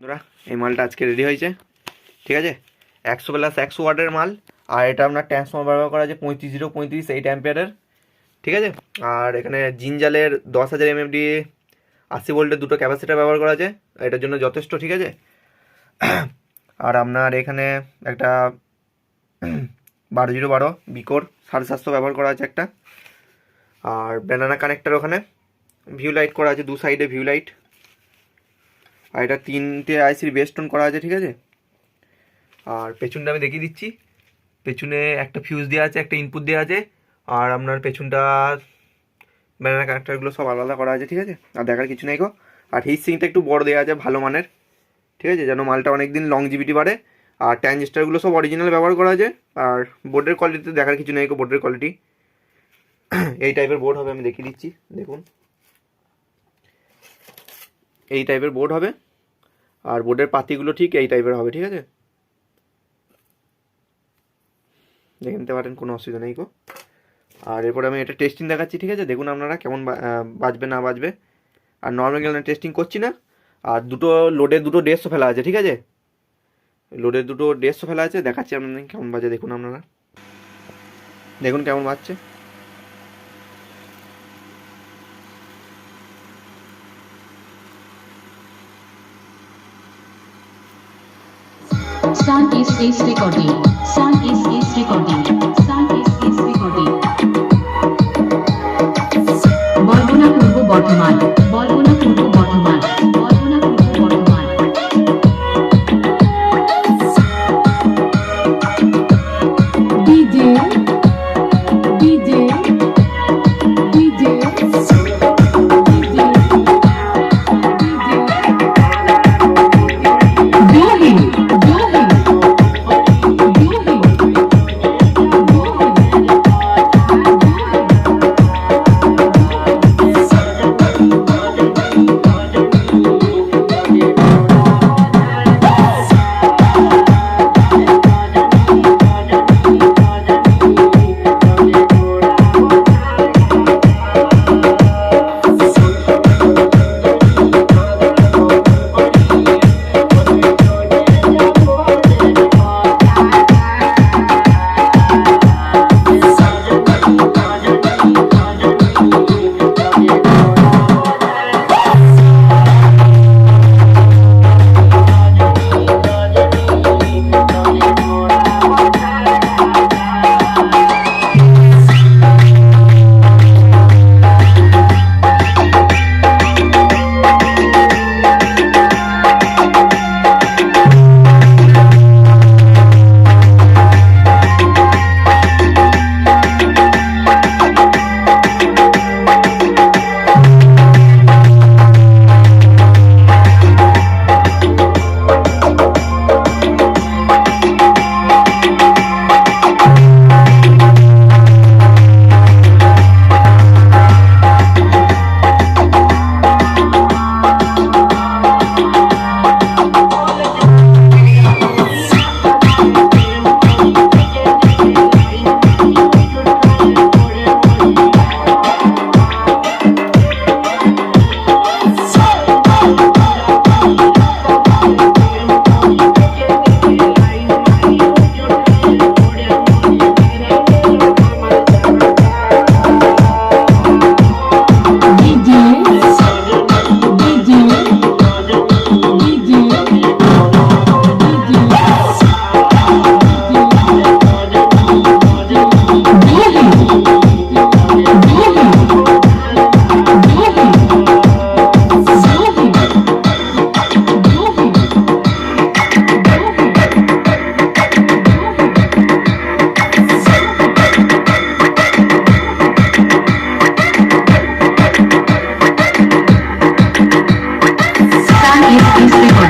বন্ধুরা, এই মালটা আজকে রেডি হয়েছে, ঠিক আছে? একশো প্লাস একশো ওয়াটের মাল, আর এটা আপনার ট্রান্সফর্মার ব্যবহার করা আছে পঁয়ত্রিশ জিরো পঁয়ত্রিশ এইট অ্যাম্পিয়ারের ঠিক আছে? আর এখানে জিনজালের দশ হাজার এমএমডি আশি ভোল্টের দুটো ক্যাপাসিটার ব্যবহার করা আছে, এটার জন্য যথেষ্ট, ঠিক আছে? আর আপনার এখানে একটা বারো জিরো বারো বিকোর সাড়ে সাতশো ব্যবহার করা আছে একটা, আর ব্যানানা কানেক্টার ওখানে ভিউ লাইট করা আছে দু সাইডে ভিউ লাইট আর এটা তিনটে আইসির বেস্টন করা আছে, ঠিক আছে? আর পেছনটা আমি দেখিয়ে দিচ্ছি। পেছনে একটা ফিউজ দেওয়া আছে, একটা ইনপুট দেওয়া আছে, আর আপনার পেছনটা ব্যানার কানেক্টারগুলো সব আলাদা করা আছে, ঠিক আছে? আর দেখার কিছু নেই গো। আর হিট সিংটা একটু বড় দেওয়া আছে, ভালো মানের, ঠিক আছে? যেন মালটা অনেক দিন লং জিবিটি বাড়ে। আর ট্রানজিস্টারগুলো সব অরিজিনাল ব্যবহার করা আছে। আর বোর্ডের কোয়ালিটিতে দেখার কিছু নেই গো বোর্ডের কোয়ালিটি এই টাইপের বোর্ড হবে, আমি দেখিয়ে দিচ্ছি, দেখুন। এই টাইপের বোর্ড হবে। আর বোর্ডের পাতিগুলো ঠিক এই টাইপের হবে, ঠিক আছে? দেখে নিতে পারেন, কোনো অসুবিধা নেই গো। আর এরপরে আমি এটা টেস্টিং দেখাচ্ছি, ঠিক আছে? দেখুন আপনারা কেমন বাজবে, না বাজবে। আর নর্মাল গেলে টেস্টিং করছি না। আর দুটো লোডের দুটো দেড়শো ফেলা আছে, ঠিক আছে? লোডের দুটো দেড়শো ফেলা আছে, দেখাচ্ছি আপনাদের কেমন বাজে, দেখুন আপনারা। দেখুন কেমন বাজছে। Sun is is recording. Sun is is recording. Sun is is recording. Barguna Purba Bardhaman Barguna Purba Bardhaman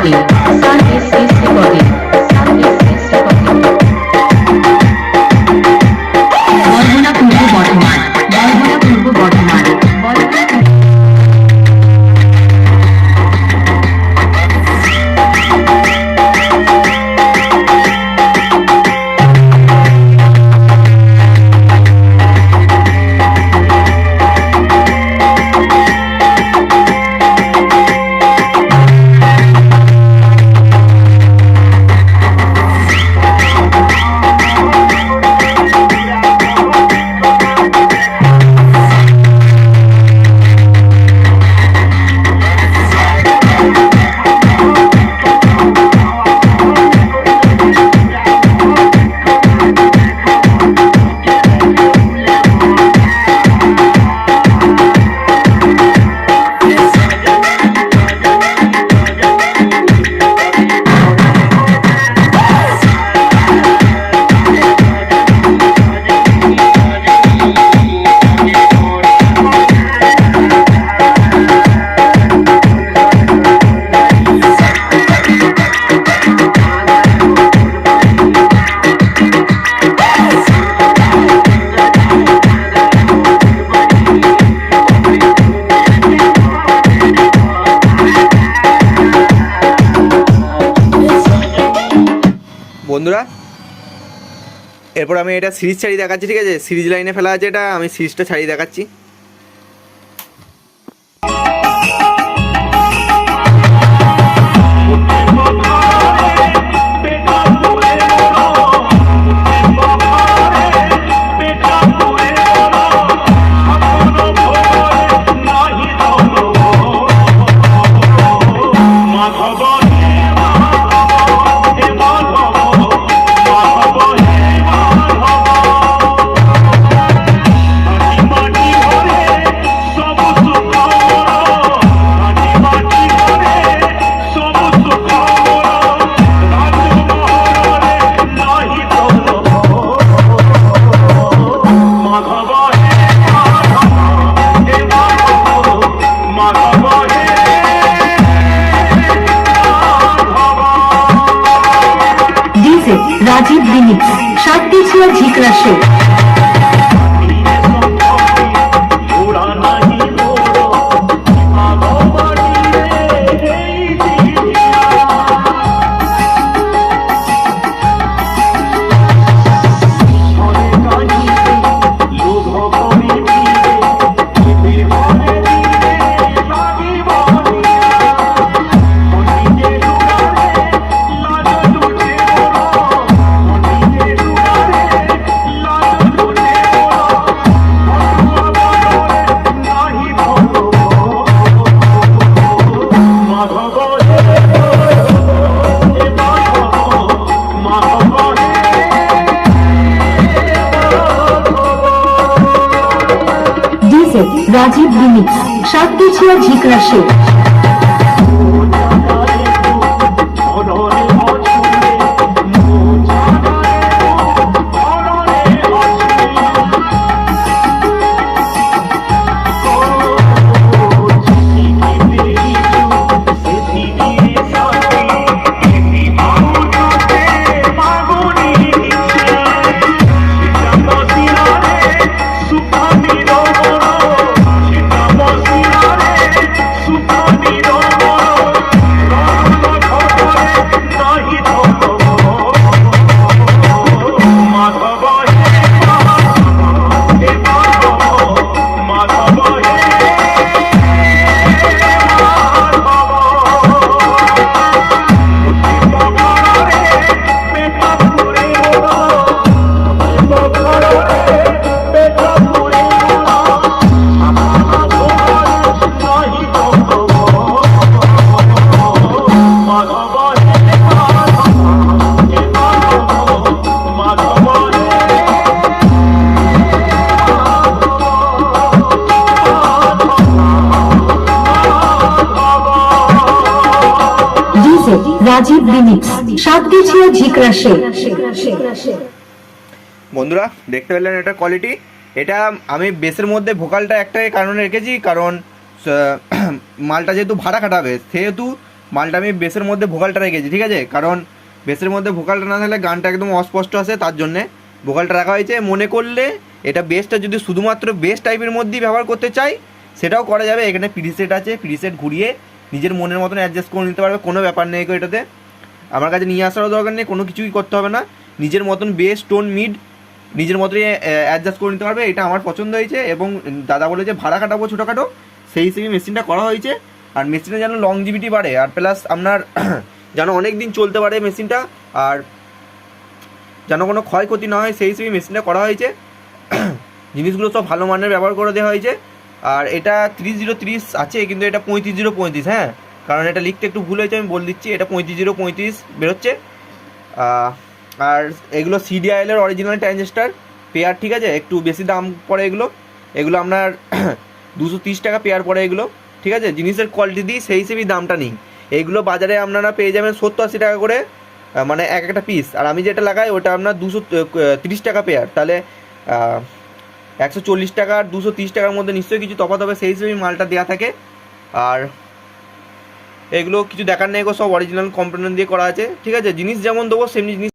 Sahib, Sahib, Sahib. এরপর আমি এটা সিরিজ ছাড়িয়ে দেখাচ্ছি, ঠিক আছে? সিরিজ লাইনে ফেলা আছে এটা, আমি সিরিজটা ছাড়িয়ে দেখাচ্ছি। রাজীব রিমিক্স সাতটিছিয়া ঝিকরাশে মাধব রাজীব সাতটিছিয়া ঝিকরাশে বন্ধুরা, দেখতে পেলেন এটা কোয়ালিটি এটা আমি বেসের মধ্যে ভোকালটা একটাই কারণে রেখেছি, কারণ মালটা যেহেতু ভাড়া খাটাবে, সেহেতু মালটা আমি বেসের মধ্যে ভোকালটা রেখেছি, ঠিক আছে? কারণ বেসের মধ্যে ভোকালটা না থাকলে গানটা একদম অস্পষ্ট আসে, তার জন্যে ভোকালটা রাখা হয়েছে। মনে করলে এটা বেসটা যদি শুধুমাত্র বেস টাইপের মধ্যেই ব্যবহার করতে চাই, সেটাও করা যাবে। এখানে প্রিসেট আছে প্রিসেট ঘুরিয়ে নিজের মনের মতন অ্যাডজাস্ট করে নিতে পারবে, কোনো ব্যাপার নেই এটাতে। আমার কাছে নিয়ে আসারও দরকার নেই, কোনো কিছুই করতে হবে না। নিজের মতন বেস টোন মিড নিজের মতনই অ্যাডজাস্ট করে নিতে পারবে, এটা আমার পছন্দ হয়েছে। এবং দাদা বলে যে ভাড়া কাটাবো ছোটোখাটো, সেই হিসেবে মেশিনটা করা হয়েছে। আর মেশিনে যেন লংজিভিটি বাড়ে, আর প্লাস আপনার যেন অনেক দিন চলতে পারে মেশিনটা আর যেন কোনো ক্ষয়ক্ষতি না হয়, সেই হিসেবে মেশিনটা করা হয়েছে। জিনিসগুলো সব ভালো মানের ব্যবহার করে দেওয়া হয়েছে। আর এটা ত্রিশ জিরো ত্রিশ আছে, কিন্তু এটা পঁয়ত্রিশ জিরো পঁয়ত্রিশ হ্যাঁ? কারণ এটা লিখতে একটু ভুল হয়েছে, আমি বলে দিচ্ছি, এটা পঁয়ত্রিশ জিরো পঁয়ত্রিশ বেরোচ্ছে। আর এগুলো সিডিআইএল এর অরিজিনাল ট্রানজিস্টার পেয়ার ঠিক আছে? একটু বেশি দাম পড়ে এগুলো। এগুলো আপনার দুশো তিরিশ টাকা পেয়ার পড়ে এগুলো, ঠিক আছে? জিনিসের কোয়ালিটি দিই সেই হিসেবেই দামটা নিই এইগুলো বাজারে আপনারা পেয়ে যাবেন সত্তর আশি টাকা করে মানে এক একটা পিস আর আমি যেটা লাগাই, ওটা আপনার দুশো তিরিশ টাকা পেয়ার তাহলে একশো চল্লিশ টাকা আর দুশো তিরিশ টাকার মধ্যে নিশ্চয়ই কিছু তফাৎ হবে, সেই হিসেবেই মালটা দেওয়া থাকে। আর এগুলো কিছু দেখার নেই সব অরিজিনাল কম্পোনেন্ট দিয়ে করা আছে। ঠিক আছে, জিনিস যেমন দেবো, সেমনি জিনিস